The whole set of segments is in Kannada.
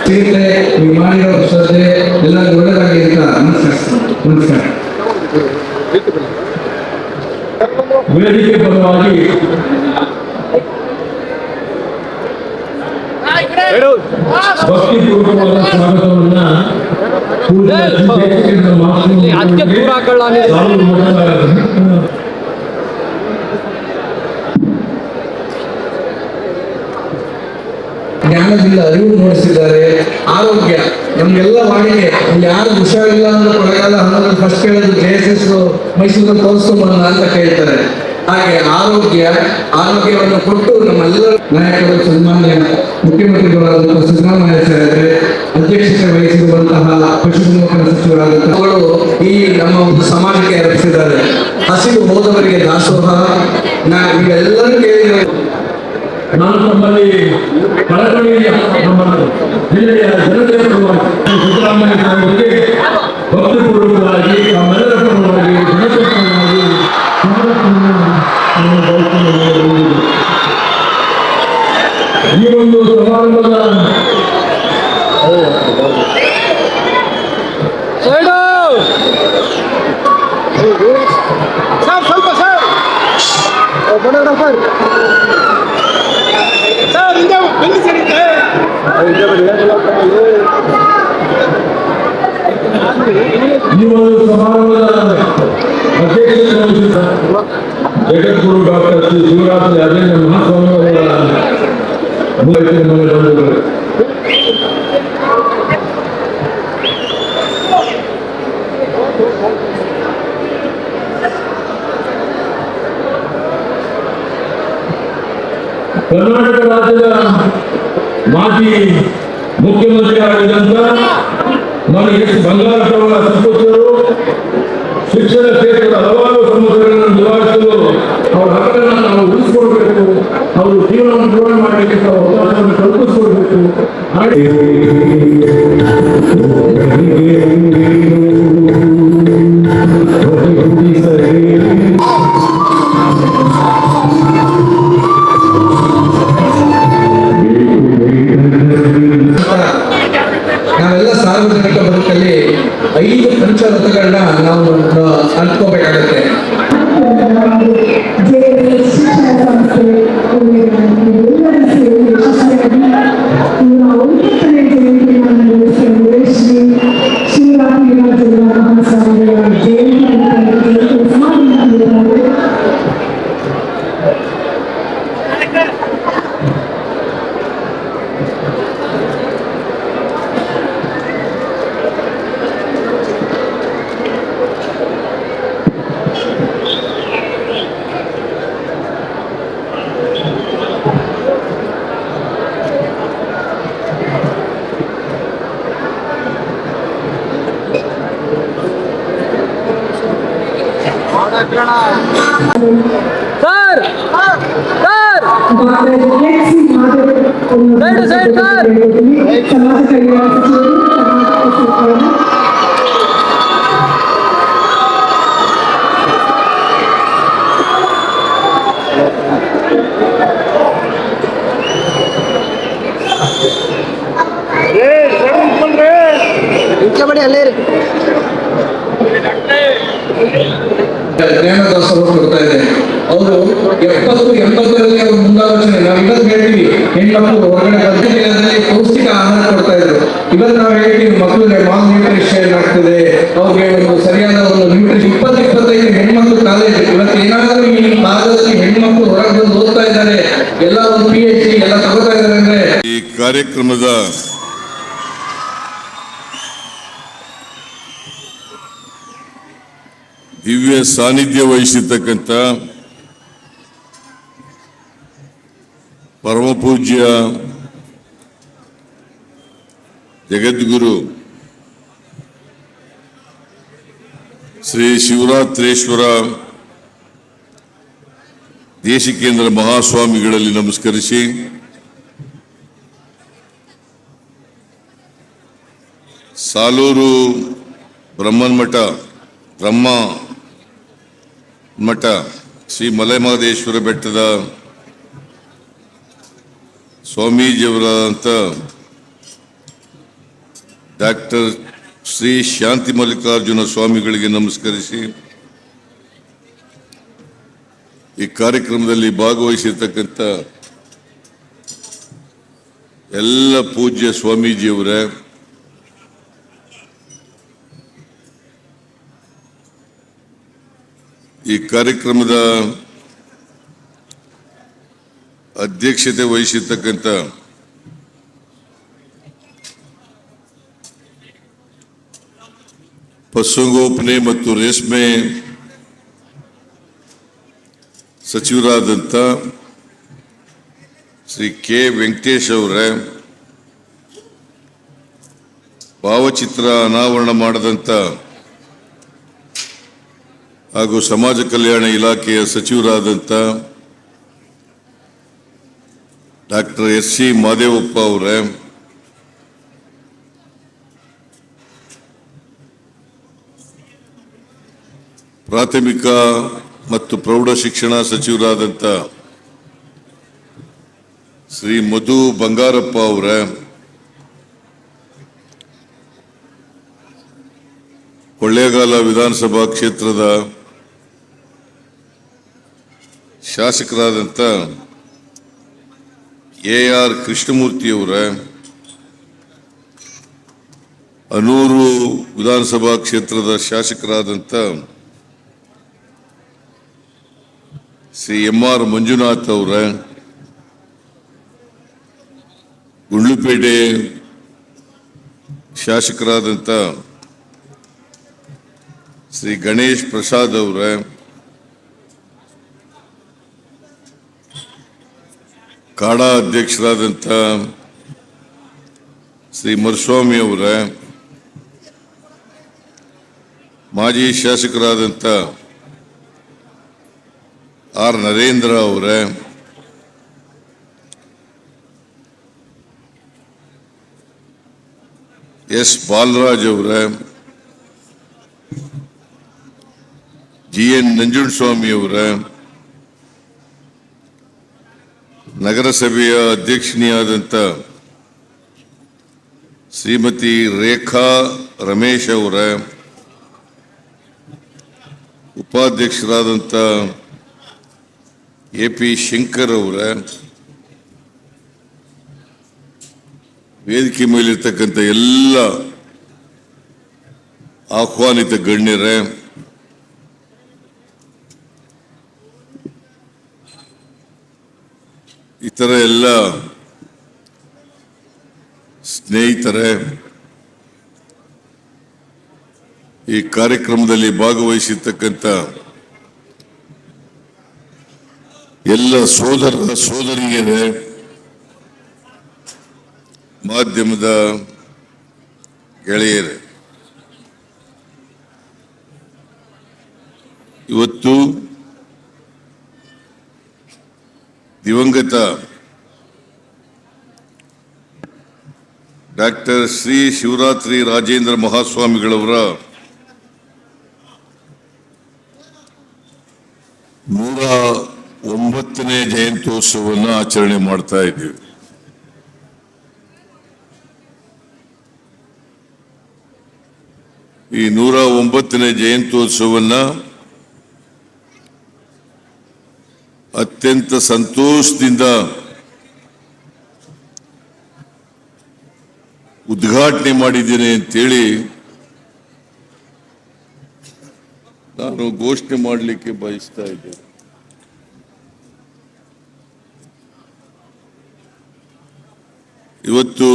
ಸೀತೆ ನೀವು ಮಾಡಿರೋ ಶ್ರದ್ಧೆ ಎಲ್ಲ ಒಳ್ಳೆದಾಗಿ ಅಂತ ನಮಸ್ಕಾರ ನಮಸ್ಕಾರ ವೇದಿಕೆ ಪರವಾಗಿ ಭಕ್ತಿಪೂರ್ವಕವಾದ ಸ್ವಾಗತವನ್ನ ಇಲ್ಲಿ ಅದಕ್ಕೆ ದೂರ ಹಾಕೊಳ್ಳ ನೀವು. ಸಾಲು ಮಠದ ಜ್ಞಾನದಿಂದ ಅರಿವು ಮೂಡಿಸಿದ್ದಾರೆ. ಆರೋಗ್ಯ, ನಮ್ಗೆಲ್ಲ ವಾಡಿಕೆ ಯಾರು ಹುಷಾರಿಲ್ಲ ಅಂದ್ರೆ ಕೊಳೆಗಾಲ ಹನ್ನೊಂದು ಫಸ್ಟ್ ಕೇಳೋದು ಜೆ ಎಸ್ ಎಸ್ ಮೈಸೂರು ತೋರಿಸ್ಕೊಂಬಂದ ಅಂತ ಕೇಳ್ತಾರೆ. ಹಾಗೆ ಆರೋಗ್ಯ, ಆರೋಗ್ಯವನ್ನು ಕೊಟ್ಟು ನಮ್ಮೆಲ್ಲ ನಾಯಕರು ಸನ್ಮಾನ್ಯ ಮುಖ್ಯಮಂತ್ರಿಗಳಾದಂತಹ ಸಿದ್ದರಾಮಯ್ಯ ಸಾಹೇಬ್ರೆ ಅಧ್ಯಕ್ಷತೆ ವಹಿಸಿರುವಂತಹ ಪಶುಸಂಗೋಪನಾ ಸಚಿವರಾದಂತಹ ಅವರು ಈ ನಮ್ಮ ಒಂದು ಸಮಾಜಕ್ಕೆ ಅರ್ಪಿಸಿದ್ದಾರೆ. ಹಸಿರು ಹೋದವರಿಗೆ ದಾಸೋಹ. ನಾ ಇವೆಲ್ಲರೂ ಕೇಳಿದ್ರೆ ನಾನು ತಮ್ಮಲ್ಲಿ ಕಳಕಳಿಯ ನಮ್ಮನ್ನು ಜಿಲ್ಲೆಯ ಜನತೆಯ ಪರವಾಗಿ ಸಿದ್ದರಾಮಯ್ಯ ಭಕ್ತಿಪೂರ್ವಕವಾಗಿ ತಮ್ಮೆಲ್ಲರ ಪರವಾಗಿ ಜನತೆ ಪರವಾಗಿ. ಈ ಒಂದು ಸಮಾರಂಭದ ಸೈಡು ಸರ್ ಸ್ವಲ್ಪ ಸರ್ ಸರ್ ಹಿಂದೆ ಬನ್ನಿ ಸರ್ ಹಿಂದೆ ಈ ಒಂದು ಸಮಾರಂಭದ ಅಧ್ಯಕ್ಷತೆ ವಹಿಸಿದ್ದ ಜಗದ್ಗುರು ಡಾಕ್ಟರ್ ಶ್ರೀ ಶಿವರಾತ್ರಿ ಅರವಿಂದ ಮಹಾಸ್ವಾಮಿಯವರ ನಮಗೆ ಕರ್ನಾಟಕ ರಾಜ್ಯದ ಮಾಜಿ ಮುಖ್ಯಮಂತ್ರಿ ಆಗಿದ್ದಂತ ನನಗೆ ಎಸ್. ಬಂಗಾರಪ್ಪರ ಜ್ಞಾನದಾಸರು ಕೊಡ್ತಾ ಇದೆ. ಅವರು ಎಪ್ಪತ್ತು ಎಂಬತ್ತರಲ್ಲಿ ಅವರು ಮುಂದಾಲೋಚನೆ. ನಾವು ಇವತ್ತು ಹೇಳ್ತೀವಿ ಹೆಣ್ಮಕ್ಳು ಹೊರಗಡೆ ದಿನದಲ್ಲಿ ಪೌಷ್ಟಿಕ ಆಹಾರ ಕೊಡ್ತಾ ಇದ್ರು. ಇವತ್ತು ನಾವು ಹೇಳ್ತೀವಿ ಮಕ್ಕಳಿಗೆ ಮಾಲ್ ನ್ಯೂಟ್ರಿಷನ್ ಆಗ್ತದೆ. ಅವ್ರಿಗೆ ಒಂದು ಸರಿಯಾದ ಒಂದು ನ್ಯೂಟ್ರಿಷನ್ ಇಪ್ಪತ್ತು ಇಪ್ಪತ್ತೈದು ಹೆಣ್ಮಕ್ಳು ಕಾಲೇಜ್ ಇವತ್ತು ಏನಾದರೂ ಈ ಭಾಗದಲ್ಲಿ ಹೆಣ್ಮಕ್ಳು ಹೊರಗೆ ಬಂದು ಓದ್ತಾ ಇದ್ದಾರೆ ಎಲ್ಲ ಒಂದು ಪಿ ಎಚ್ ಡಿ ಎಲ್ಲ ತಗೋತಾ ಇದ್ದಾರೆ ಅಂದ್ರೆ ಈ ಕಾರ್ಯಕ್ರಮದ ದಿವ್ಯ ಸಾನ್ನಿಧ್ಯ ವಹಿಸಿರ್ತಕ್ಕಂಥ ಪರಮ ಪೂಜ್ಯ ಜಗದ್ಗುರು ಶ್ರೀ ಶಿವರಾತ್ರೇಶ್ವರ ದೇಶಿಕೇಂದ್ರ ಮಹಾಸ್ವಾಮಿಗಳಲ್ಲಿ ನಮಸ್ಕರಿಸಿ ಸಾಲೂರು ಬ್ರಹ್ಮನ್ಮಠ ಬ್ರಹ್ಮ ಮಠ ಶ್ರೀ ಮಲೆಮಹದೇಶ್ವರ ಬೆಟ್ಟದ ಸ್ವಾಮೀಜಿಯವರಾದಂಥ ಡಾಕ್ಟರ್ ಶ್ರೀ ಶಾಂತಿ ಮಲ್ಲಿಕಾರ್ಜುನ ಸ್ವಾಮಿಗಳಿಗೆ ನಮಸ್ಕರಿಸಿ ಈ ಕಾರ್ಯಕ್ರಮದಲ್ಲಿ ಭಾಗವಹಿಸಿರ್ತಕ್ಕಂಥ ಎಲ್ಲ ಪೂಜ್ಯ ಸ್ವಾಮೀಜಿಯವರೇ ಈ ಕಾರ್ಯಕ್ರಮದ ಅಧ್ಯಕ್ಷತೆ ವಹಿಸಿರ್ತಕ್ಕಂಥ ಪಶುಸಂಗೋಪನೆ ಮತ್ತು ರೇಷ್ಮೆ ಸಚಿವರಾದಂಥ ಶ್ರೀ ಕೆ. ವೆಂಕಟೇಶ್ ಅವರೇ, ಭಾವಚಿತ್ರ ಅನಾವರಣ ಮಾಡದಂಥ ಹಾಗೂ ಸಮಾಜ ಕಲ್ಯಾಣ ಇಲಾಖೆಯ ಸಚಿವರಾದಂಥ ಡಾಕ್ಟರ್ ಎಸ್ ಸಿ ಮಾದೇವಪ್ಪ ಅವರೇ, ಪ್ರಾಥಮಿಕ ಮತ್ತು ಪ್ರೌಢ ಶಿಕ್ಷಣ ಸಚಿವರಾದಂಥ ಶ್ರೀ ಮಧು ಬಂಗಾರಪ್ಪ ಅವರೇ, ಕೊಳ್ಳೇಗಾಲ ವಿಧಾನಸಭಾ ಕ್ಷೇತ್ರದ ಶಾಸಕರಾದಂಥ ಎ ಆರ್ ಕೃಷ್ಣಮೂರ್ತಿಯವರ ಅನೂರು ವಿಧಾನಸಭಾ ಕ್ಷೇತ್ರದ ಶಾಸಕರಾದಂಥ ಶ್ರೀ ಎಂ ಆರ್ ಮಂಜುನಾಥ್ ಅವರೇ ಗುಂಡ್ಲುಪೇಟೆ ಶಾಸಕರಾದಂಥ ಶ್ರೀ ಗಣೇಶ್ ಪ್ರಸಾದ್ ಅವರೇ ಕಾಡಾ ಅಧ್ಯಕ್ಷರಾದಂಥ ಶ್ರೀ ಮರುಸ್ವಾಮಿ ಅವರೇ, ಮಾಜಿ ಶಾಸಕರಾದಂಥ ಆರ್ ನರೇಂದ್ರ ಅವರ, ಎಸ್ ಬಾಲರಾಜ್ ಅವರೇ, ಜಿ ಎನ್ ನಂಜುಂಡಸ್ವಾಮಿ ಅವರೇ ನಗರಸಭೆಯ ಅಧ್ಯಕ್ಷಿಣಿಯಾದಂಥ ಶ್ರೀಮತಿ ರೇಖಾ ರಮೇಶ್ ಅವರ ಉಪಾಧ್ಯಕ್ಷರಾದಂಥ ಎ ಪಿ ಶಂಕರ್ ಅವರ ವೇದಿಕೆ ಮೇಲಿರ್ತಕ್ಕಂಥ ಎಲ್ಲ ಆಹ್ವಾನಿತ ಗಣ್ಯರೇ ಇತರ ಎಲ್ಲ ಸ್ನೇಹಿತರೆ ಈ ಕಾರ್ಯಕ್ರಮದಲ್ಲಿ ಭಾಗವಹಿಸಿರ್ತಕ್ಕಂಥ ಎಲ್ಲ ಸೋದರ ಸೋದರಿಯರೇ ಮಾಧ್ಯಮದ ಗೆಳೆಯರೇ ಇವತ್ತು ದಿವಂಗತ ಡಾಕ್ಟರ್ ಶ್ರೀ ಶಿವರಾತ್ರಿ ರಾಜೇಂದ್ರ ಮಹಾಸ್ವಾಮಿಗಳವರ ನೂರ ಒಂಬತ್ತನೇ ಜಯಂತ್ಯೋತ್ಸವವನ್ನು ಆಚರಣೆ ಮಾಡ್ತಾ ಇದ್ದೀವಿ. ಈ ನೂರ ಒಂಬತ್ತನೇ ಜಯಂತ್ಯೋತ್ಸವನ್ನ ಅತ್ಯಂತ ಸಂತೋಷದಿಂದ ಉದ್ಘಾಟನೆ ಮಾಡಿದ್ದೇನೆ ಅಂತೇಳಿ ನಾನು ಘೋಷಣೆ ಮಾಡಲಿಕ್ಕೆ ಬಯಸ್ತಾ ಇದ್ದೇನೆ. ಇವತ್ತು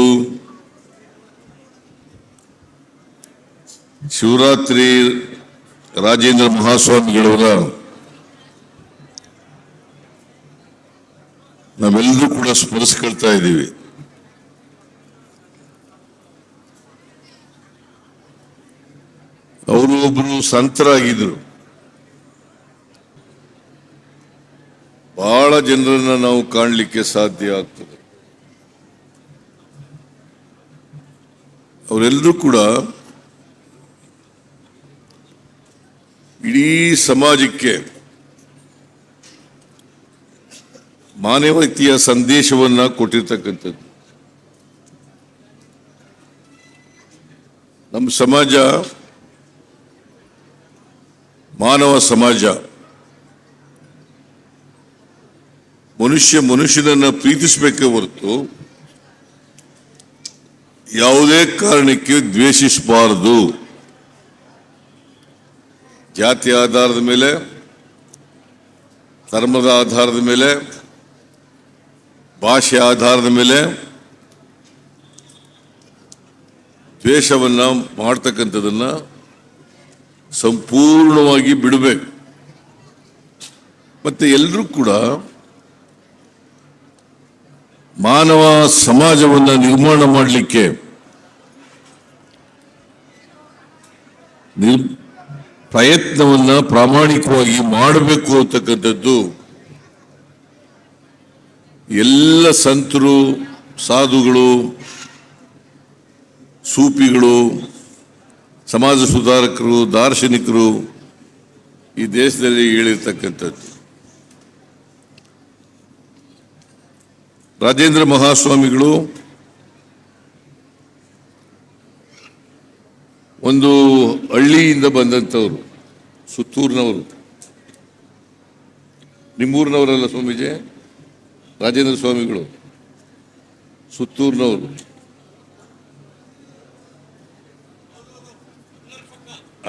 ಶಿವರಾತ್ರಿ ರಾಜೇಂದ್ರ ಮಹಾಸ್ವಾಮಿಗಳವರ ನಾವೆಲ್ಲರೂ ಕೂಡ ಸ್ಮರಿಸ್ಕೊಳ್ತಾ ಇದ್ದೀವಿ. ಅವರು ಒಬ್ರು ಸಂತರಾಗಿದ್ರು. ಬಹಳ ಜನರನ್ನ ನಾವು ಕಾಣಲಿಕ್ಕೆ ಸಾಧ್ಯ ಆಗ್ತದೆ. ಅವರೆಲ್ಲರೂ ಕೂಡ ಇಡೀ ಸಮಾಜಕ್ಕೆ ಮಾನವೀಯತೆಯ ಸಂದೇಶವನ್ನ ಕೊಟ್ಟಿರ್ತಕ್ಕಂಥದ್ದು. ನಮ್ಮ ಸಮಾಜ ಮಾನವ ಸಮಾಜ. ಮನುಷ್ಯ ಮನುಷ್ಯನನ್ನ ಪ್ರೀತಿಸಬೇಕೇ ಹೊರತು ಯಾವುದೇ ಕಾರಣಕ್ಕೆ ದ್ವೇಷಿಸಬಾರದು. ಜಾತಿ ಆಧಾರದ ಮೇಲೆ, ಧರ್ಮದ ಆಧಾರದ ಮೇಲೆ ಭಾಷೆ ಆಧಾರದ ಮೇಲೆ ದ್ವೇಷವನ್ನು ಮಾಡ್ತಕ್ಕಂಥದ್ದನ್ನು ಸಂಪೂರ್ಣವಾಗಿ ಬಿಡಬೇಕು. ಮತ್ತು ಎಲ್ಲರೂ ಕೂಡ ಮಾನವ ಸಮಾಜವನ್ನು ನಿರ್ಮಾಣ ಮಾಡಲಿಕ್ಕೆ ಪ್ರಯತ್ನವನ್ನ ಪ್ರಾಮಾಣಿಕವಾಗಿ ಮಾಡಬೇಕು ಅಂತಕ್ಕಂಥದ್ದು ಎಲ್ಲ ಸಂತರು, ಸಾಧುಗಳು, ಸೂಪಿಗಳು, ಸಮಾಜ ಸುಧಾರಕರು, ದಾರ್ಶನಿಕರು ಈ ದೇಶದಲ್ಲಿ ಹೇಳಿರ್ತಕ್ಕಂಥದ್ದು. ರಾಜೇಂದ್ರ ಮಹಾಸ್ವಾಮಿಗಳು ಒಂದು ಹಳ್ಳಿಯಿಂದ ಬಂದಂಥವ್ರು, ಸುತ್ತೂರಿನವರು. ನಿಮ್ಮೂರಿನವರಲ್ಲ ಸ್ವಾಮೀಜಿ? ರಾಜೇಂದ್ರ ಸ್ವಾಮಿಗಳು, ಸುತ್ತೂರಿನವರು.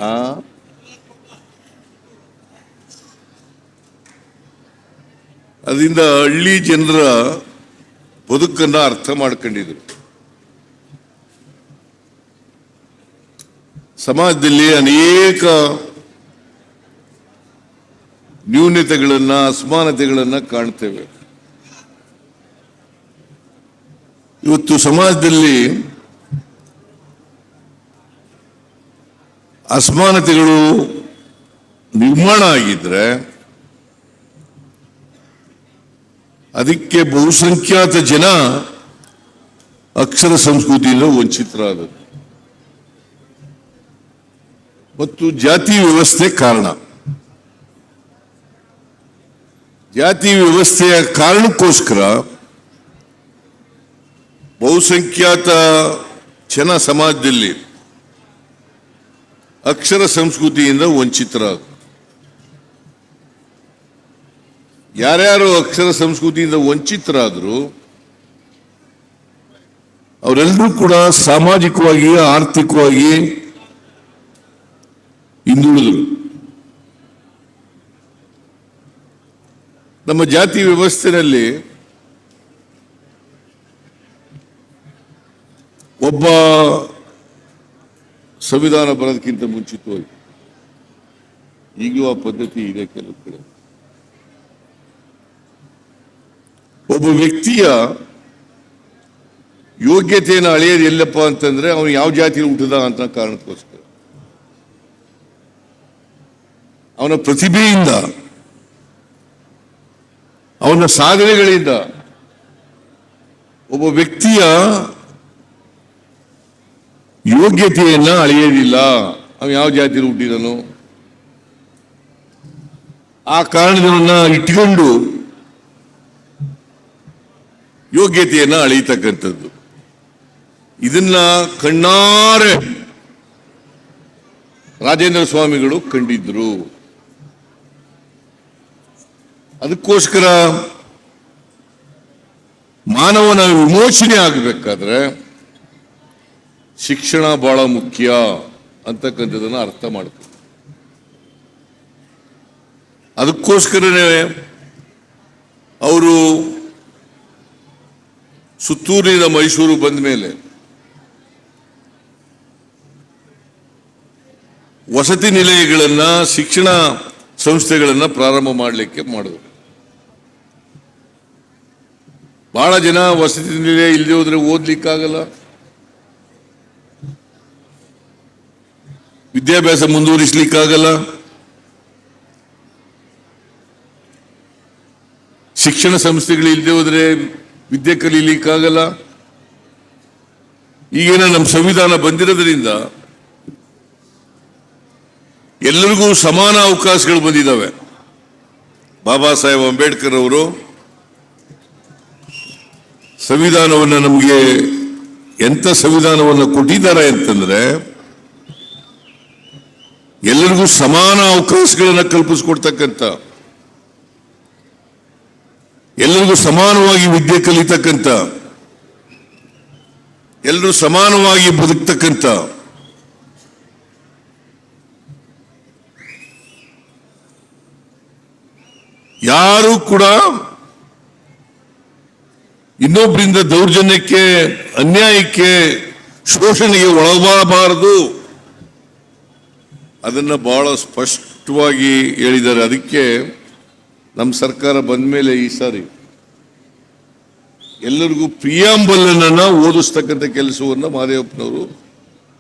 ಆ? ಅದರಿಂದ ಹಳ್ಳಿ ಜನರ ಬದುಕನ್ನ ಅರ್ಥ ಮಾಡ್ಕೊಂಡಿದ್ರು. ಸಮಾಜದಲ್ಲಿ ಅನೇಕ ನ್ಯೂನತೆಗಳನ್ನ, ಅಸಮಾನತೆಗಳನ್ನ ಕಾಣ್ತೇವೆ. ಇವತ್ತು ಸಮಾಜದಲ್ಲಿ ಅಸಮಾನತೆಗಳು ನಿರ್ಮಾಣ ಆಗಿದ್ರೆ ಅದಕ್ಕೆ ಬಹುಸಂಖ್ಯಾತ ಜನ ಅಕ್ಷರ ಸಂಸ್ಕೃತಿಯಿಂದ ವಂಚಿತರಾದರು ಮತ್ತು ಜಾತಿ ವ್ಯವಸ್ಥೆ ಕಾರಣ. ಜಾತಿ ವ್ಯವಸ್ಥೆಯ ಕಾರಣಕ್ಕೋಸ್ಕರ ಬಹುಸಂಖ್ಯಾತ ಜನ ಸಮಾಜದಲ್ಲಿ ಅಕ್ಷರ ಸಂಸ್ಕೃತಿಯಿಂದ ವಂಚಿತರ ಯಾರ್ಯಾರು ಅಕ್ಷರ ಸಂಸ್ಕೃತಿಯಿಂದ ವಂಚಿತರಾದರು, ಅವರೆಲ್ಲರೂ ಕೂಡ ಸಾಮಾಜಿಕವಾಗಿ, ಆರ್ಥಿಕವಾಗಿ ಹಿಂದುಳಿದರು. ನಮ್ಮ ಜಾತಿ ವ್ಯವಸ್ಥೆಯಲ್ಲಿ ಒಬ್ಬ ಸಂವಿಧಾನ ಬರೋದಕ್ಕಿಂತ ಮುಂಚಿತವಾಗಿ ಈಗಲೂ ಆ ಪದ್ಧತಿ ಇದೆ ಕೆಲವು ಕಡೆ. ಒಬ್ಬ ವ್ಯಕ್ತಿಯ ಯೋಗ್ಯತೆಯನ್ನು ಅಳೆಯೋದು ಎಲ್ಲಪ್ಪ ಅಂತಂದ್ರೆ ಅವನು ಯಾವ ಜಾತಿ ಹುಟ್ಟಿದ ಅಂತ ಕಾರಣಕ್ಕೋಸ್ಕರ. ಅವನ ಪ್ರತಿಭೆಯಿಂದ, ಅವನ ಸಾಧನೆಗಳಿಂದ ಒಬ್ಬ ವ್ಯಕ್ತಿಯ ಯೋಗ್ಯತೆಯನ್ನ ಅಳೆಯೋದಿಲ್ಲ ಅವ ಯಾವ ಜಾತಿ ಹುಟ್ಟಿದನು? ಆ ಕಾರಣದವನ್ನ ಇಟ್ಕೊಂಡು ಯೋಗ್ಯತೆಯನ್ನ ಅಳೆಯತಕ್ಕಂಥದ್ದು. ಇದನ್ನ ಕಣ್ಣಾರೆ ರಾಜೇಂದ್ರ ಸ್ವಾಮಿಗಳು ಕಂಡಿದ್ರು. ಅದಕ್ಕೋಸ್ಕರ ಮಾನವನ ವಿಮೋಚನೆ ಆಗಬೇಕಾದ್ರೆ ಶಿಕ್ಷಣ ಬಹಳ ಮುಖ್ಯ ಅಂತಕ್ಕಂಥದ್ದನ್ನ ಅರ್ಥ ಮಾಡ್ತೀವಿ ಅದಕ್ಕೋಸ್ಕರನೇ ಅವರು ಸುತ್ತೂರಿನಿಂದ ಮೈಸೂರು ಬಂದ ಮೇಲೆ ವಸತಿ ನಿಲಯಗಳನ್ನ, ಶಿಕ್ಷಣ ಸಂಸ್ಥೆಗಳನ್ನ ಪ್ರಾರಂಭ ಮಾಡಲಿಕ್ಕೆ ಮಾಡಿದ್ರು. ಬಹಳ ಜನ ವಸತಿ ನಿಲಯ ಇಲ್ಲದೆ ಹೋದ್ರೆ ಓದ್ಲಿಕ್ಕಾಗಲ್ಲ. ವಿದ್ಯಾಭ್ಯಾಸ ಮುಂದುವರಿಸಲಿಕ್ಕಾಗಲ್ಲ? ಶಿಕ್ಷಣ ಸಂಸ್ಥೆಗಳು ಇಲ್ಲದೆ ಹೋದ್ರೆ ವಿದ್ಯೆ ಕಲೀಲಿಕ್ಕಾಗಲ್ಲ? ಈಗೇನ ನಮ್ಮ ಸಂವಿಧಾನ ಬಂದಿರೋದ್ರಿಂದ ಎಲ್ಲರಿಗೂ ಸಮಾನ ಅವಕಾಶಗಳು ಬಂದಿದ್ದಾವೆ. ಬಾಬಾ ಸಾಹೇಬ್ ಅಂಬೇಡ್ಕರ್ ಅವರು ಸಂವಿಧಾನವನ್ನು ನಮಗೆ ಎಂಥ ಸಂವಿಧಾನವನ್ನು ಕೊಟ್ಟಿದ್ದಾರೆ ಅಂತಂದ್ರೆ ಎಲ್ಲರಿಗೂ ಸಮಾನ ಅವಕಾಶಗಳನ್ನು ಕಲ್ಪಿಸ್ಕೊಡ್ತಕ್ಕಂಥ, ಎಲ್ಲರಿಗೂ ಸಮಾನವಾಗಿ ವಿದ್ಯೆ ಕಲಿತಕ್ಕಂಥ, ಎಲ್ಲರೂ ಸಮಾನವಾಗಿ ಬದುಕ್ತಕ್ಕಂಥ, ಯಾರು ಕೂಡ ಇನ್ನೊಬ್ಬರಿಂದ ದೌರ್ಜನ್ಯಕ್ಕೆ, ಅನ್ಯಾಯಕ್ಕೆ, ಶೋಷಣೆಗೆ ಒಳಗಾಗಬಾರದು. ಅದನ್ನ ಬಹಳ ಸ್ಪಷ್ಟವಾಗಿ ಹೇಳಿದ್ದಾರೆ. ಅದಕ್ಕೆ ನಮ್ಮ ಸರ್ಕಾರ ಬಂದ ಮೇಲೆ ಈ ಸಾರಿ ಎಲ್ಲರಿಗೂ ಪ್ರಿಯಾಂಬಲ್ ಅನ್ನ ಓದಿಸ್ತಕ್ಕಂಥ ಕೆಲಸವನ್ನು ಮಾದೇವಪ್ಪನವರು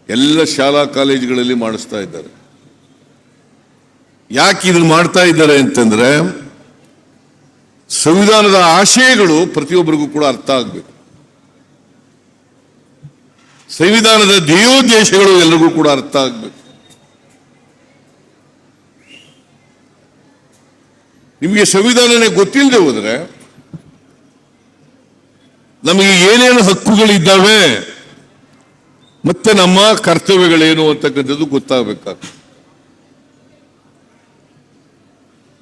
ಎಲ್ಲ ಶಾಲಾ ಕಾಲೇಜುಗಳಲ್ಲಿ ಮಾಡಿಸ್ತಾ ಇದ್ದಾರೆ. ಯಾಕೆ ಇದನ್ನು ಮಾಡ್ತಾ ಇದ್ದಾರೆ ಅಂತಂದ್ರೆ ಸಂವಿಧಾನದ ಆಶಯಗಳು ಪ್ರತಿಯೊಬ್ಬರಿಗೂ ಕೂಡ ಅರ್ಥ ಆಗಬೇಕು. ಸಂವಿಧಾನದ ಧ್ಯೇಯೋದ್ದೇಶಗಳು ಎಲ್ಲರಿಗೂ ಕೂಡ ಅರ್ಥ ಆಗಬೇಕು. ನಿಮಗೆ ಸಂವಿಧಾನನೇ ಗೊತ್ತಿಲ್ಲದೆ ಹೋದ್ರೆ ನಮಗೆ ಏನೇನು ಹಕ್ಕುಗಳಿದ್ದಾವೆ, ಮತ್ತೆ ನಮ್ಮ ಕರ್ತವ್ಯಗಳೇನು ಅಂತಕ್ಕಂಥದ್ದು ಗೊತ್ತಾಗಬೇಕಾಗ್ತದೆ.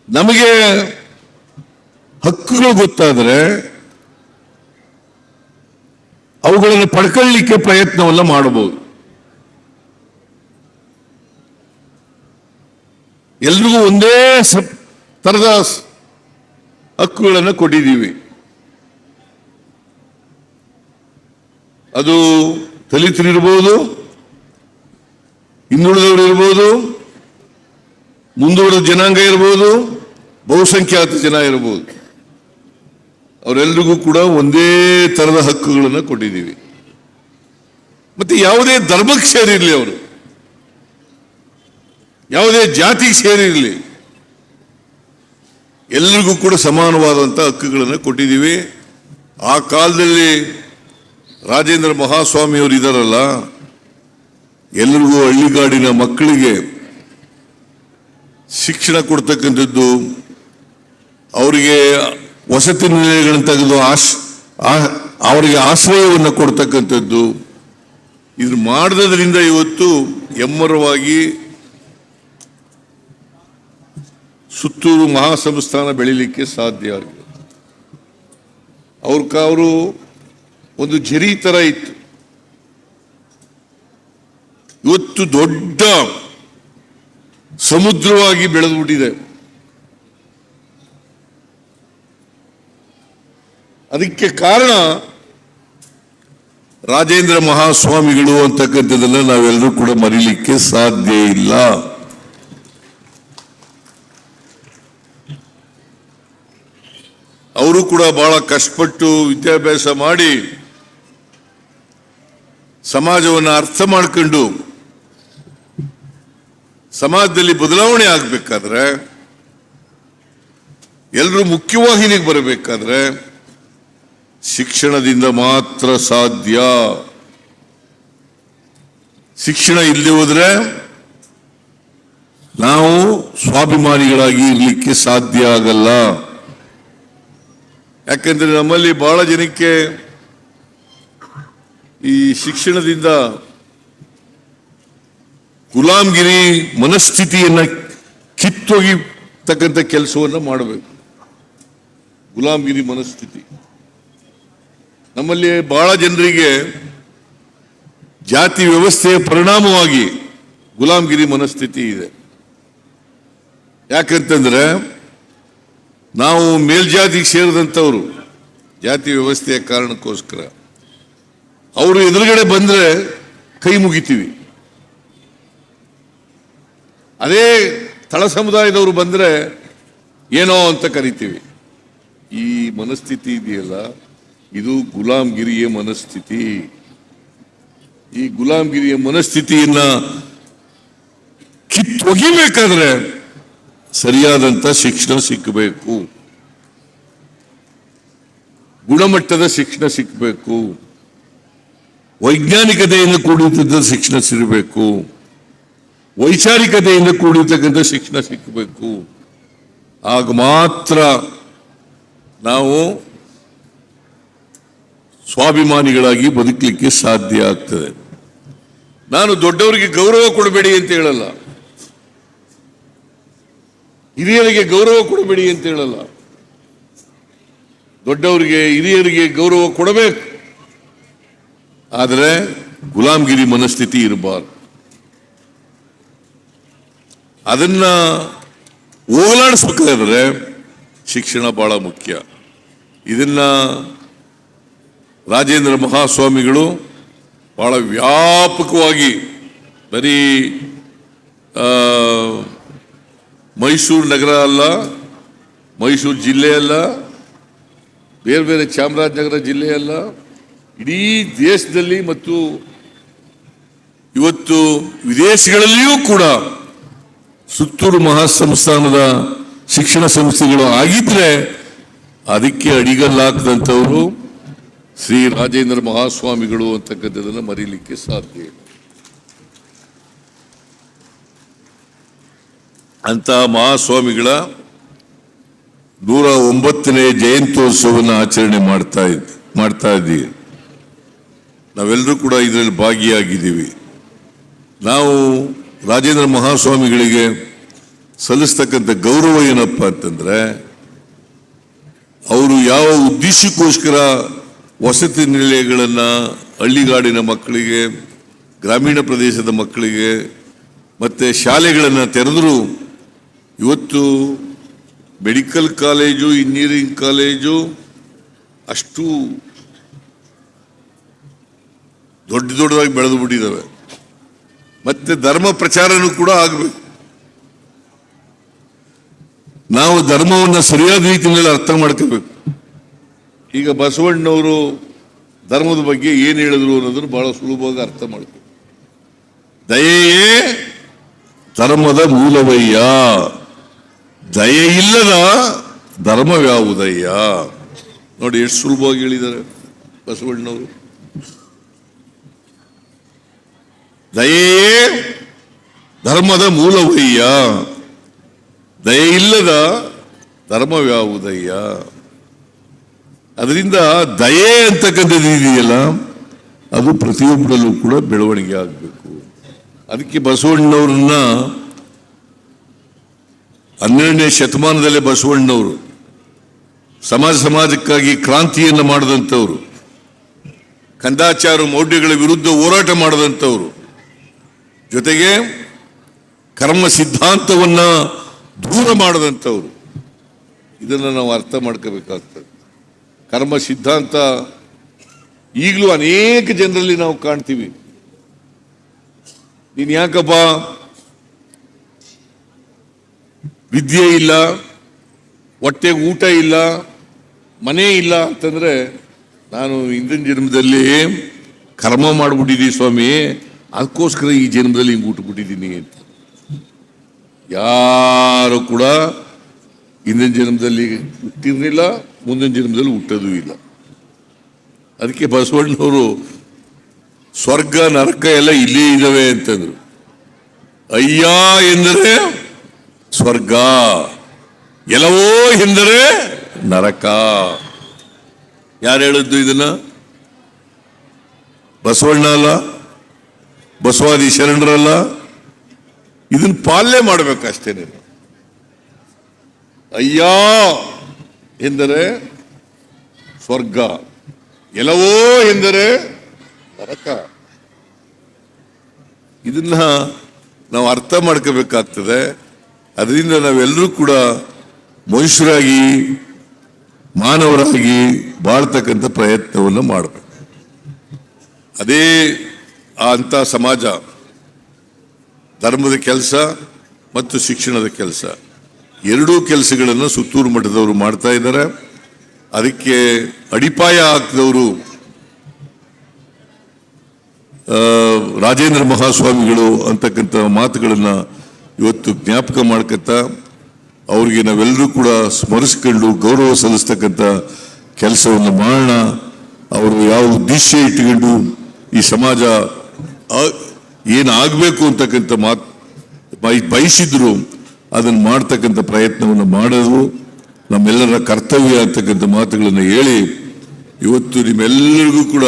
ನಮಗೆ ಹಕ್ಕುಗಳು ಗೊತ್ತಾದರೆ ಅವುಗಳನ್ನು ಪಡ್ಕೊಳ್ಳಿಕ್ಕೆ ಪ್ರಯತ್ನವನ್ನ ಮಾಡಬಹುದು. ಎಲ್ರಿಗೂ ಒಂದೇ ತರದ ಹಕ್ಕುಗಳನ್ನು ಕೊಟ್ಟಿದ್ದೀವಿ. ಅದು ದಲಿತರಿರ್ಬೋದು, ಹಿಂದುಳಿದವರು ಇರ್ಬೋದು, ಮುಂದುವರೆದ ಜನಾಂಗ ಇರ್ಬೋದು, ಬಹುಸಂಖ್ಯಾತ ಜನ ಇರ್ಬೋದು. ಅವರೆಲ್ಲರಿಗೂ ಕೂಡ ಒಂದೇ ತರದ ಹಕ್ಕುಗಳನ್ನು ಕೊಟ್ಟಿದ್ದೀವಿ. ಮತ್ತೆ ಯಾವುದೇ ಧರ್ಮಕ್ಕೆ ಸೇರಿರಲಿ ಅವರು. ಯಾವುದೇ ಜಾತಿಗೆ ಸೇರಿರಲಿ. ಎಲ್ಲರಿಗೂ ಕೂಡ ಸಮಾನವಾದಂಥ ಹಕ್ಕುಗಳನ್ನು ಕೊಟ್ಟಿದ್ದೀವಿ. ಆ ಕಾಲದಲ್ಲಿ ರಾಜೇಂದ್ರ ಮಹಾಸ್ವಾಮಿಯವರು ಇದ್ದಾರಲ್ಲ ಎಲ್ಲರಿಗೂ ಹಳ್ಳಿಗಾಡಿನ ಮಕ್ಕಳಿಗೆ ಶಿಕ್ಷಣ ಕೊಡ್ತಕ್ಕಂಥದ್ದು, ಅವರಿಗೆ ವಸತಿ ನಿಲಯಗಳನ್ನು ತೆಗೆದು ಆಶ್ ಅವರಿಗೆ ಆಶ್ರಯವನ್ನು ಕೊಡ್ತಕ್ಕಂಥದ್ದು. ಇದು ಮಾಡಿದ್ರಿಂದ ಇವತ್ತು ಎಮ್ಮರವಾಗಿ ಸುತ್ತೂರು ಮಹಾಸಂಸ್ಥಾನ ಬೆಳಿಲಿಕ್ಕೆ ಸಾಧ್ಯ ಆಗಿದೆ. ಅವ್ರ ಅವರು ಒಂದು ಝರಿ ತರ ಇತ್ತು. ಇವತ್ತು ದೊಡ್ಡ ಸಮುದ್ರವಾಗಿ ಬೆಳೆದ್ಬಿಟ್ಟಿದೆ. ಅದಕ್ಕೆ ಕಾರಣ ರಾಜೇಂದ್ರ ಮಹಾಸ್ವಾಮಿಗಳು ಅಂತಕ್ಕಂಥದ್ದನ್ನ ನಾವೆಲ್ಲರೂ ಕೂಡ ಮರಿಲಿಕ್ಕೆ ಸಾಧ್ಯ ಇಲ್ಲ. ಅವರು ಕೂಡ ಬಹಳ ಕಷ್ಟಪಟ್ಟು ವಿದ್ಯಾಭ್ಯಾಸ ಮಾಡಿ ಸಮಾಜವನ್ನು ಅರ್ಥ ಮಾಡ್ಕೊಂಡು ಸಮಾಜದಲ್ಲಿ ಬದಲಾವಣೆ ಆಗಬೇಕಾದ್ರೆ ಎಲ್ಲರೂ ಮುಖ್ಯವಾಹಿನಿಗೆ ಬರಬೇಕಾದ್ರೆ ಶಿಕ್ಷಣದಿಂದ ಮಾತ್ರ ಸಾಧ್ಯ. ಶಿಕ್ಷಣ ಇಲ್ಲದೆ ಹೋದ್ರೆ ನಾವು ಸ್ವಾಭಿಮಾನಿಗಳಾಗಿ ಇರಲಿಕ್ಕೆ ಸಾಧ್ಯ ಆಗಲ್ಲ. ಯಾಕಂದ್ರೆ ನಮ್ಮಲ್ಲಿ ಬಹಳ ಜನಕ್ಕೆ ಈ ಶಿಕ್ಷಣದಿಂದ ಗುಲಾಮ್ಗಿರಿ ಮನಸ್ಥಿತಿಯನ್ನ ಕಿತ್ತೊಗಿತಕ್ಕಂಥ ಕೆಲಸವನ್ನು ಮಾಡಬೇಕು. ಗುಲಾಮ್ಗಿರಿ ಮನಸ್ಥಿತಿ. ನಮ್ಮಲ್ಲಿ ಬಹಳ ಜನರಿಗೆ ಜಾತಿ ವ್ಯವಸ್ಥೆಯ ಪರಿಣಾಮವಾಗಿ ಗುಲಾಮ್ಗಿರಿ ಮನಸ್ಥಿತಿ ಇದೆ. ಯಾಕಂತಂದ್ರೆ ನಾವು ಮೇಲ್ಜಾತಿಗೆ ಸೇರಿದಂಥವ್ರು, ಜಾತಿ ವ್ಯವಸ್ಥೆಯ ಕಾರಣಕ್ಕೋಸ್ಕರ. ಅವರು ಎದುರುಗಡೆ ಬಂದ್ರೆ ಕೈ ಮುಗಿತೀವಿ. ಅದೇ ತಳ ಸಮುದಾಯದವರು ಬಂದ್ರೆ ಏನೋ ಅಂತ ಕರಿತೀವಿ. ಈ ಮನಸ್ಥಿತಿ ಇದೆಯಲ್ಲ, ಇದು ಗುಲಾಮ್ಗಿರಿಯ ಮನಸ್ಥಿತಿ. ಈ ಗುಲಾಮ್ಗಿರಿಯ ಮನಸ್ಥಿತಿಯನ್ನ ಕಿತ್ತೊಗಿಬೇಕಾದ್ರೆ ಸರಿಯಾದಂತ ಶಿಕ್ಷಣ ಸಿಕ್ಕಬೇಕು ಗುಣಮಟ್ಟದ ಶಿಕ್ಷಣ ಸಿಕ್ಕಬೇಕು ವೈಜ್ಞಾನಿಕತೆಯಿಂದ ಕೂಡಿದ ಶಿಕ್ಷಣ ಸಿಗಬೇಕು. ವೈಚಾರಿಕತೆಯಿಂದ ಕೂಡಿರ್ತಕ್ಕಂಥ ಶಿಕ್ಷಣ ಸಿಕ್ಕಬೇಕು ಆಗ ಮಾತ್ರ ನಾವು ಸ್ವಾಭಿಮಾನಿಗಳಾಗಿ ಬದುಕಲಿಕ್ಕೆ ಸಾಧ್ಯ ಆಗ್ತದೆ. ನಾನು ದೊಡ್ಡವರಿಗೆ ಗೌರವ ಕೊಡಬೇಡಿ ಅಂತ ಹೇಳಲ್ಲ. ಹಿರಿಯರಿಗೆ ಗೌರವ ಕೊಡಬೇಡಿ ಅಂತ ಹೇಳಲ್ಲ. ದೊಡ್ಡವರಿಗೆ, ಹಿರಿಯರಿಗೆ ಗೌರವ ಕೊಡಬೇಕು. ಆದರೆ ಗುಲಾಮ್ಗಿರಿ ಮನಸ್ಥಿತಿ ಇರಬಾರ್ದು. ಅದನ್ನ ಹೋಗಲಾಡಿಸ್ಬೇಕಾದ್ರೆ ಶಿಕ್ಷಣ ಬಹಳ ಮುಖ್ಯ. ಇದನ್ನ ರಾಜೇಂದ್ರ ಮಹಾಸ್ವಾಮಿಗಳು ಬಹಳ ವ್ಯಾಪಕವಾಗಿ ಬರೀ ಮೈಸೂರು ನಗರ ಅಲ್ಲ, ಮೈಸೂರು ಜಿಲ್ಲೆ ಅಲ್ಲ, ಬೇರೆ ಬೇರೆ ಚಾಮರಾಜನಗರ ಜಿಲ್ಲೆ ಅಲ್ಲ, ಇಡೀ ದೇಶದಲ್ಲಿ ಮತ್ತು ಇವತ್ತು ವಿದೇಶಗಳಲ್ಲಿಯೂ ಕೂಡ ಸುತ್ತೂರು ಮಹಾಸಂಸ್ಥಾನದ ಶಿಕ್ಷಣ ಸಂಸ್ಥೆಗಳು ಆಗಿದ್ರೆ ಅದಕ್ಕೆ ಅಡಿಗಲ್ಲಾಕದಂಥವರು ಶ್ರೀ ರಾಜೇಂದ್ರ ಮಹಾಸ್ವಾಮಿಗಳು ಅಂತಕ್ಕಂಥದ್ದನ್ನು ಮರೀಲಿಕ್ಕೆ ಸಾಧ್ಯ ಅಂತಹ ಮಹಾಸ್ವಾಮಿಗಳ ನೂರ ಒಂಬತ್ತನೇ ಜಯಂತ್ಯೋತ್ಸವವನ್ನು ಆಚರಣೆ ಮಾಡ್ತಾ ಇದ್, ಮಾಡ್ತಾ ಇದ್ದೀವಿ. ನಾವೆಲ್ಲರೂ ಕೂಡ ಇದರಲ್ಲಿ ಭಾಗಿಯಾಗಿದ್ದೀವಿ. ನಾವು ರಾಜೇಂದ್ರ ಮಹಾಸ್ವಾಮಿಗಳಿಗೆ ಸಲ್ಲಿಸ್ತಕ್ಕಂಥ ಗೌರವ ಏನಪ್ಪ ಅಂತಂದ್ರೆ, ಅವರು ಯಾವ ಉದ್ದೇಶಕ್ಕೋಸ್ಕರ ವಸತಿ ನಿಲಯಗಳನ್ನು, ಹಳ್ಳಿಗಾಡಿನ ಮಕ್ಕಳಿಗೆ, ಗ್ರಾಮೀಣ ಪ್ರದೇಶದ ಮಕ್ಕಳಿಗೆ ಮತ್ತೆ ಶಾಲೆಗಳನ್ನು ತೆರೆದರೂ ಇವತ್ತು ಮೆಡಿಕಲ್ ಕಾಲೇಜು, ಇಂಜಿನಿಯರಿಂಗ್ ಕಾಲೇಜು ಅಷ್ಟು ದೊಡ್ಡ ದೊಡ್ಡದಾಗಿ ಬೆಳೆದು ಬಿಟ್ಟಿದ್ದಾವೆ. ಮತ್ತೆ ಧರ್ಮ ಪ್ರಚಾರನೂ ಕೂಡ ಆಗಬೇಕು. ನಾವು ಧರ್ಮವನ್ನು ಸರಿಯಾದ ರೀತಿಯಲ್ಲಿ ಅರ್ಥ ಮಾಡ್ಕೋಬೇಕು. ಈಗ ಬಸವಣ್ಣವರು ಧರ್ಮದ ಬಗ್ಗೆ ಏನು ಹೇಳಿದ್ರು ಅನ್ನೋದನ್ನು ಬಹಳ ಸುಲಭವಾಗಿ ಅರ್ಥ ಮಾಡ್ಕೋಬೇಕು ದಯೆಯೇ ಧರ್ಮದ ಮೂಲವಯ್ಯ. ದಯೆ ಇಲ್ಲದ ಧರ್ಮವ್ಯಾವುದಯ್ಯ? ನೋಡಿ ಎಷ್ಟು ಸುಲಭವಾಗಿ ಹೇಳಿದ್ದಾರೆ ಬಸವಣ್ಣವರು. ದಯೆಯೇ ಧರ್ಮದ ಮೂಲವಯ್ಯ. ದಯೆ ಇಲ್ಲದ ಧರ್ಮವ್ಯಾವುದಯ್ಯ. ಅದರಿಂದ ದಯೆ ಅಂತಕ್ಕಂಥದ್ದು ಇದೆಯಲ್ಲ, ಅದು ಪ್ರತಿಯೊಬ್ಬರಲ್ಲೂ ಕೂಡ ಬೆಳವಣಿಗೆ ಆಗಬೇಕು. ಅದಕ್ಕೆ ಬಸವಣ್ಣವ್ರನ್ನ ಹನ್ನೆರಡನೇ ಶತಮಾನದಲ್ಲೇ ಬಸವಣ್ಣವರು ಸಮಾಜ ಸಮಾಜಕ್ಕಾಗಿ ಕ್ರಾಂತಿಯನ್ನು ಮಾಡಿದಂಥವ್ರು, ಕಂದಾಚಾರ ಮೌಢ್ಯಗಳ ವಿರುದ್ಧ ಹೋರಾಟ ಮಾಡಿದಂಥವ್ರು. ಜೊತೆಗೆ ಕರ್ಮ ಸಿದ್ಧಾಂತವನ್ನು ದೂರ ಮಾಡದಂಥವ್ರು. ಇದನ್ನು ನಾವು ಅರ್ಥ ಮಾಡ್ಕೋಬೇಕಾಗ್ತದೆ. ಕರ್ಮ ಸಿದ್ಧಾಂತ ಈಗಲೂ ಅನೇಕ ಜನರಲ್ಲಿ ನಾವು ಕಾಣ್ತೀವಿ. ನೀನು ಯಾಕಪ್ಪ ವಿದ್ಯೆ ಇಲ್ಲ, ಹೊಟ್ಟೆಗೆ ಊಟ ಇಲ್ಲ, ಮನೆ ಇಲ್ಲ ಅಂತಂದರೆ ನಾನು ಹಿಂದಿನ ಜನ್ಮದಲ್ಲಿ ಕರ್ಮ ಮಾಡ್ಬಿಟ್ಟಿದ್ದೀನಿ ಸ್ವಾಮಿ. ಅದಕ್ಕೋಸ್ಕರ ಈ ಜನ್ಮದಲ್ಲಿ ಹಿಂಗೆ ಊಟಬಿಟ್ಟಿದ್ದೀನಿ ಅಂತ. ಯಾರು ಕೂಡ ಹಿಂದಿನ ಜನ್ಮದಲ್ಲಿ ಹುಟ್ಟಿರಲಿಲ್ಲ, ಮುಂದಿನ ಜನ್ಮದಲ್ಲಿ ಹುಟ್ಟೋದು ಇಲ್ಲ. ಅದಕ್ಕೆ ಬಸವಣ್ಣವರು ಸ್ವರ್ಗ, ನರಕ ಎಲ್ಲ ಇಲ್ಲೇ ಇದ್ದಾವೆ ಅಂತಂದರು. ಅಯ್ಯ ಎಂದರೆ ಸ್ವರ್ಗ. ಎಲ್ಲವೋ ಎಂದರೆ ನರಕ. ಯಾರು ಹೇಳಿದ್ದು ಇದನ್ನ? ಬಸವಣ್ಣ ಅಲ್ಲ? ಬಸವಾದಿ ಶರಣರಲ್ಲ ಇದನ್ನ ಪಾಲನೆ ಮಾಡ್ಬೇಕಷ್ಟೇನೆ ಅಯ್ಯ ಎಂದರೆ ಸ್ವರ್ಗ. ಎಲ್ಲವೋ ಎಂದರೆ ನರಕ. ಇದನ್ನ ನಾವು ಅರ್ಥ ಮಾಡ್ಕೋಬೇಕಾಗ್ತದೆ. ಅದರಿಂದ ನಾವೆಲ್ಲರೂ ಕೂಡ ಮನುಷ್ಯರಾಗಿ, ಮಾನವರಾಗಿ ಬಾಳ್ತಕ್ಕಂಥ ಪ್ರಯತ್ನವನ್ನು ಮಾಡಬೇಕು. ಅದೇ ಅಂಥ ಸಮಾಜ, ಧರ್ಮದ ಕೆಲಸ ಮತ್ತು ಶಿಕ್ಷಣದ ಕೆಲಸ. ಎರಡೂ ಕೆಲಸಗಳನ್ನು ಸುತ್ತೂರು ಮಠದವರು ಮಾಡ್ತಾ ಇದ್ದಾರೆ. ಅದಕ್ಕೆ ಅಡಿಪಾಯ ಹಾಕಿದವರು ರಾಜೇಂದ್ರ ಮಹಾಸ್ವಾಮಿಗಳು ಅಂತಕ್ಕಂಥ ಮಾತುಗಳನ್ನು ಇವತ್ತು ಜ್ಞಾಪಕ ಮಾಡ್ಕತ್ತ, ಅವ್ರಿಗೆ ನಾವೆಲ್ಲರೂ ಕೂಡ ಸ್ಮರಿಸ್ಕೊಂಡು ಗೌರವ ಸಲ್ಲಿಸ್ತಕ್ಕಂಥ ಕೆಲಸವನ್ನು ಮಾಡೋಣ. ಅವರು ಯಾವ ಉದ್ದೇಶ ಇಟ್ಕೊಂಡು ಈ ಸಮಾಜ ಏನಾಗಬೇಕು ಅಂತಕ್ಕಂಥ ಮಾತು ಬಯಸಿದ್ರು ಅದನ್ನು ಮಾಡ್ತಕ್ಕಂಥ ಪ್ರಯತ್ನವನ್ನು ಮಾಡೋದು ನಮ್ಮೆಲ್ಲರ ಕರ್ತವ್ಯ ಅಂತಕ್ಕಂಥ ಮಾತುಗಳನ್ನು ಹೇಳಿ, ಇವತ್ತು ನಿಮ್ಮೆಲ್ಲರಿಗೂ ಕೂಡ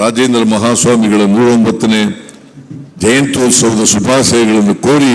ರಾಜೇಂದ್ರ ಮಹಾಸ್ವಾಮಿಗಳ ನೂರೊಂಬತ್ತನೇ ಜಯಂತ್ಯೋತ್ಸವದ ಶುಭಾಶಯಗಳನ್ನು ಕೋರಿ